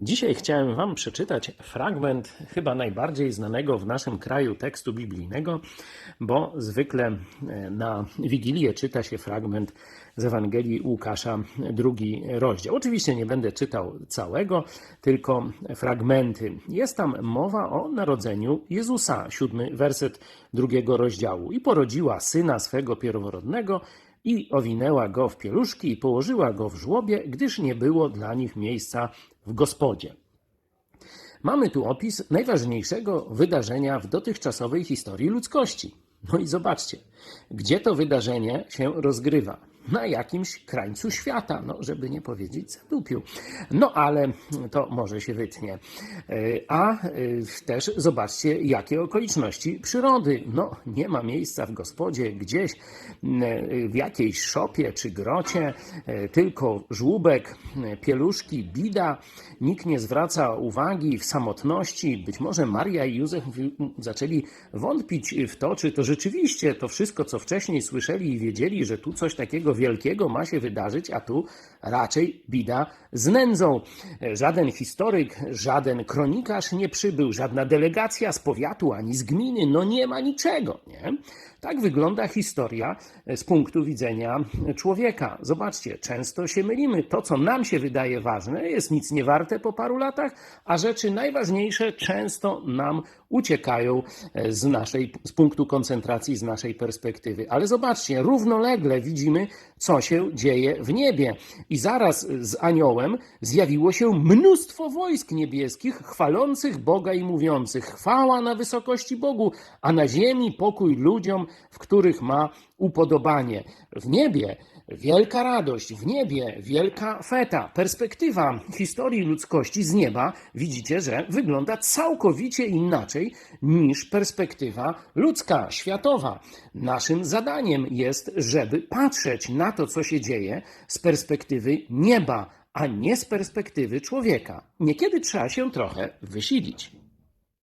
Dzisiaj chciałem Wam przeczytać fragment chyba najbardziej znanego w naszym kraju tekstu biblijnego, bo zwykle e, na Wigilię czyta się fragment z Ewangelii Łukasza, drugi rozdział. Oczywiście nie będę czytał całego, tylko fragmenty. Jest tam mowa o narodzeniu Jezusa, siódmy werset drugiego rozdziału. I porodziła syna swego pierworodnego, i owinęła go w pieluszki i położyła go w żłobie, gdyż nie było dla nich miejsca w gospodzie. Mamy tu opis najważniejszego wydarzenia w dotychczasowej historii ludzkości. No i zobaczcie, gdzie to wydarzenie się rozgrywa. Na jakimś krańcu świata, no żeby nie powiedzieć zadupiu. No ale to może się wytnie. Yy, A yy, też zobaczcie, jakie okoliczności przyrody. No nie ma miejsca w gospodzie gdzieś yy, w jakiejś szopie czy grocie, tylko żłóbek, pieluszki, bida. Nikt nie zwraca uwagi w samotności. Być może Maria i Józef zaczęli wątpić w to, czy to rzeczywiście to wszystko, co wcześniej słyszeli i wiedzieli, że tu coś takiego wielkiego ma się wydarzyć, a tu raczej bida z nędzą. Żaden historyk, żaden kronikarz nie przybył, żadna delegacja z powiatu ani z gminy, no nie ma niczego, nie? Tak wygląda historia z punktu widzenia człowieka. Zobaczcie, często się mylimy. To, co nam się wydaje ważne, jest nic nie warte po paru latach, a rzeczy najważniejsze często nam uciekają z naszej, z punktu koncentracji, z naszej perspektywy. Ale zobaczcie, równolegle widzimy, co się dzieje w niebie. I zaraz z aniołem zjawiło się mnóstwo wojsk niebieskich, chwalących Boga i mówiących: Chwała na wysokości Bogu, a na ziemi pokój ludziom, w których ma upodobanie. W niebie wielka radość, w niebie wielka feta. Perspektywa historii ludzkości z nieba widzicie, że wygląda całkowicie inaczej niż perspektywa ludzka, światowa. Naszym zadaniem jest, żeby patrzeć na to, co się dzieje z perspektywy nieba, a nie z perspektywy człowieka. Niekiedy trzeba się trochę wysilić.